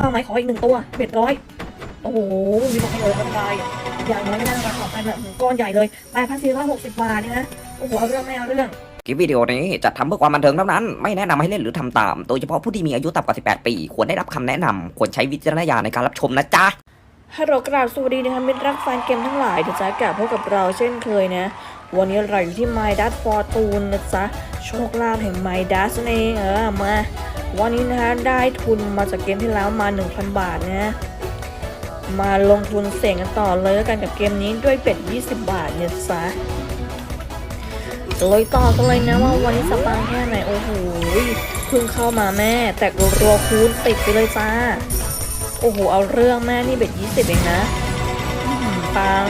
ข้าวไม้ขออีกหนึ่งตัวเบ็ดร้อยโอ้โห มีบอกให้เลยไม่เป็นไรอย่างน้อยก็ได้ราคาไปแบบก้อนใหญ่เลยแปดพันสี่ร้อยหกสิบบาทเนี่ยนะ โอ้โห เอาเรื่องไม่เอาเรื่องคลิปวิดีโอนี้จัดทำเพื่อความบันเทิงเท่านั้น ไม่แนะนำให้เล่นหรือทำตาม โดยเฉพาะผู้ที่มีอายุต่ำกว่า 18 ปี ควรได้รับคำแนะนำควรใช้วิจารณญาณในการรับชมนะจ๊ะฮัลโหลกราบสวัสดีนะคะมิตรรักแฟนเกมทั้งหลายเดี๋ยวจะกลับพบกับเราเช่นเคยนะ วันนี้เราอยู่ที่ My d a t Fortune นะจ๊ะ โชคลาภแห่ง My d a t นั่นเองเออมา วันนี้นะคะได้ทุนมาจากเกมที่แล้วมา 1,000 บาทนะมาลงทุนเสี่ยงกันต่อเลยแล้วกันกับเกมนี้ด้วยเป็ด 20 บาทเนี่ยจ๊ะเลยต่อกันเลยนะว่าวันนี้สปังแค่ไหนโอ้โหเพิ่งเข้ามาแม่ แตกรัวๆคูณติดไปเลยจ้า โอ้โห เอาเรื่องแม่นี่เบ็ดยี่สิบเองนะปัง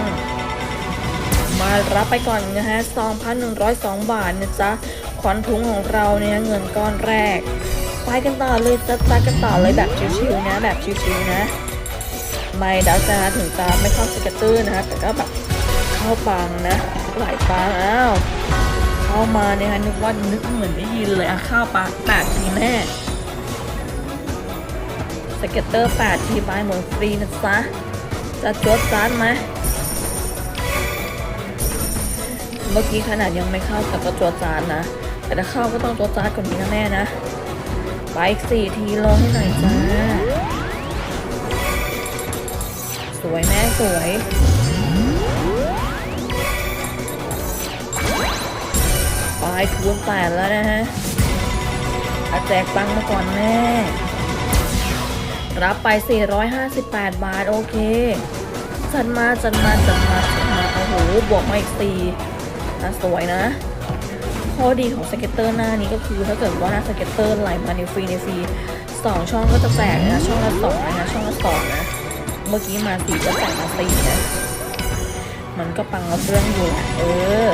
มารับไปก่อนนะฮะ2,102บาทนะจ๊ะ ขวัญถุงของเราเนี่ยเงินก้อนแรก ไปกันต่อเลยจะไปกันต่อเลยแบบชิวๆนะ แบบชิวๆนะ ไม่ดัชนะถึงจะไม่เข้าสเก็ตเตอร์นะแต่ก็แบบเข้าปังนะหลายปังอ้าวเข้ามาเนี่ยฮะนึกว่านึกเหมือนได้ยินเลยอะเข้าปังแปดทีแม่สเก็ตเตอร์8ทีบายเหมือนฟรีนะจ๊ะจะจดจานไหมเมื่อกี้ขนาดยังไม่เข้าแต่ก็จดจานนะ แต่ถ้าเข้าก็ต้องจดจานก่อนนี้นะแม่นะ ไปอีกสี่ทีลงให้หน่อยจ้า สวยแม่สวย ไปคูณแปดแล้วนะฮะอาแจกปังมาก่อนแม่ รับไป 458 บาท โอเค จัดมาจัดมาจัดมาจัดมาโอ้โห บวกมาอีก4อะสวยนะ ข้อดีของสเก็ตเตอร์หน้านี้ก็คือถ้าเกิดว่าหน้าสเก็ตเตอร์ไหลมาในฟรีในฟรีสองช่องก็จะแตกนะช่องละสองนะช่องละสองนะเมื่อกี้มาสี่ก็แตกมาสี่นะมันก็ปังรับเรื่องอยู่แหละเออ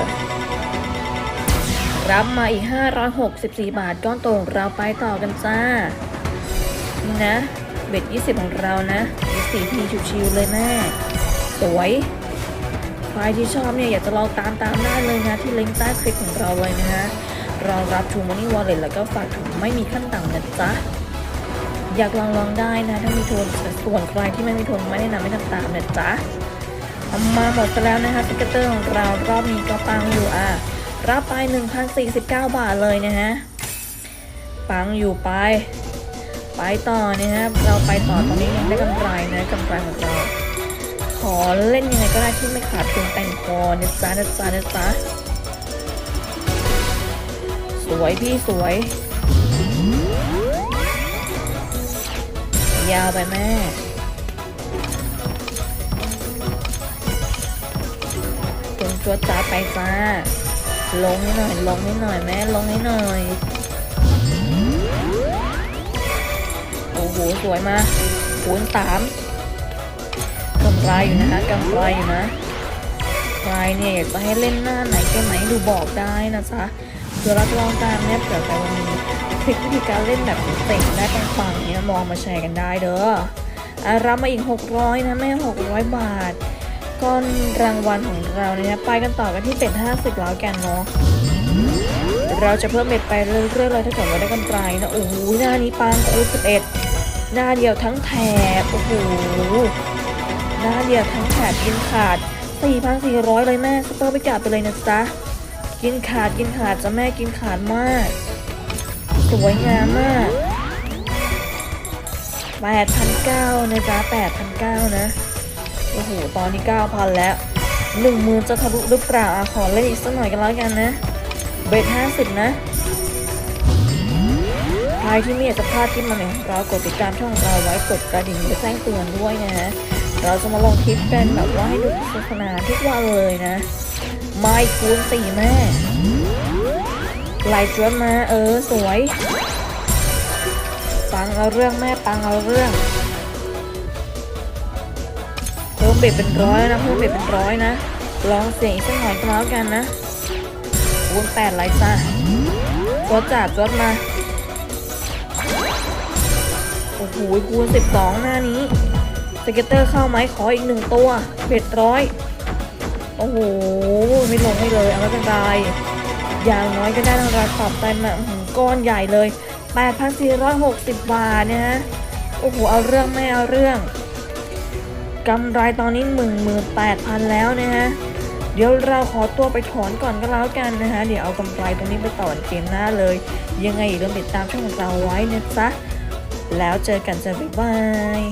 รับมาอีก 564 บาทก้อนโตของเราไปต่อกันจ้า นะ เบ็ด 20 ของเรานะอีกสี่ทีชิวๆเลยแม่สวย ใครที่ชอบเนี่ยอยากจะลองตามตามได้เลยนะที่ลิงก์ใต้คลิปของเราเลยนะฮะรองรับทูมันนี่วอลเล็ตแล้วก็ฝากถุงไม่มีขั้นต่ำนะจ๊ะอยากลองลองได้นะถ้ามีทุนส่วนใครที่ไม่มีทุนไม่แนะนำไม่ทำตามนะจ๊ะเอามาหมดไปแล้วนะคะสเก็ตเตอร์ของเรารอบนี้ก็ปังอยู่อะรับไป 1,049 บาทเลยนะฮะปังอยู่ไป ไปต่อนะครับเราไปต่อตอนนี้ยังได้กำไรนะกำไรของเรา อเล่นยังไงก็ได้ที่ไม่ขาดทุนแต่งคอนะจ๊ะนะจ๊ะนะจ๊ะสวยพี่สวย ยาวไปแม่คุณตัวจ้าไปจ้าลงให้หน่อย ลงให้หน่อยแม่ลงให้หน่อย โอ้โห สวยมากคูณสาม กำไรอยู่นะคะกำไรอยู่นะใครเนี่ยอยากจะให้เล่นหน้าไหนเกมไหนดูบอกได้นะจ๊ะเพื่อรับรองตามเนี่ยเผื่อใครวันนี้ทริควิธีการเล่นแบบเต่งได้ปังๆเนี่ยมองมาแชร์กันได้เด้ออรับมาอีก 600 นะแม่ 600 บาทก้อนรางวัลของเราเนี่ยไปกันต่อกันที่เป็ด50แล้วกันเนาะเราจะเพิ่มเบ็ดไปเรื่อยๆเลยถ้าเกิดว่าได้กำไรนะโอ้โหหน้านี้ปางคูณ11 หน้าเดียวทั้งแถบโอ้โห น้าเดียวทั้งแถบกินขาด 4,400 เลยแม่สเปอร์ไปกลับไปเลยนะจ๊ะ กินขาดกินขาดจะแม่กินขาดมาก สวยงามมาก 8,900นะจ๊ะ8,900นะ โอ้โห ตอนนี้ 9,000 แล้ว1มือจะทะลุหรือเปล่าอขอเล่นอีกสักหน่อยกันแล้วกันนะ เบ็ด50นะ ใครที่ไม่อยากจะพลาดคลิปใหม่ของเรากดติดตามช่องเราไว้กดกระดิ่งและแจ้งเตือนด้วยนะฮะ เราจะมาลงคลิปกันแบบว่าให้ดูสนุกสนาทุกวันเลยนะ ไม่คูณสี่แม่ไหลจวนมาเออสวย ปังเอาเรื่องแม่ปังเอาเรื่อง เพิ่มเบ็ดเป็นร้อยนะเพิ่มเบ็ดเป็นร้อยนะ ลองเสียงอีกสักหน่อยก็แล้วกันนะคูณแปดไรจ้าจวดจัดจวดมา โอ้โหคูณ12หน้านี้ สเก็ตเตอร์เข้าไหมขออีกหนึ่งตัวเบ็ดร้อยโอ้โห ไม่ลงให้เลยเอาไม่เป็นไรอย่างน้อยก็ได้รางวัลตอบไปมาก้อนใหญ่เลย 8,460 บาทนะฮะโอ้โห เอาเรื่องไม่เอาเรื่องกำไรตอนนี้หมื่นหมื่นแปดพันแล้วนะฮะ เดี๋ยวเราขอตัวไปถอนก่อนก็แล้วกันนะฮะ เดี๋ยวเอากำไรตรงนี้ไปต่อเกมหน้าเลย ยังไงอย่าลืมติดตามช่องของเราไว้นะจ๊ะ แล้วเจอกันจ้ะบ๊ายบาย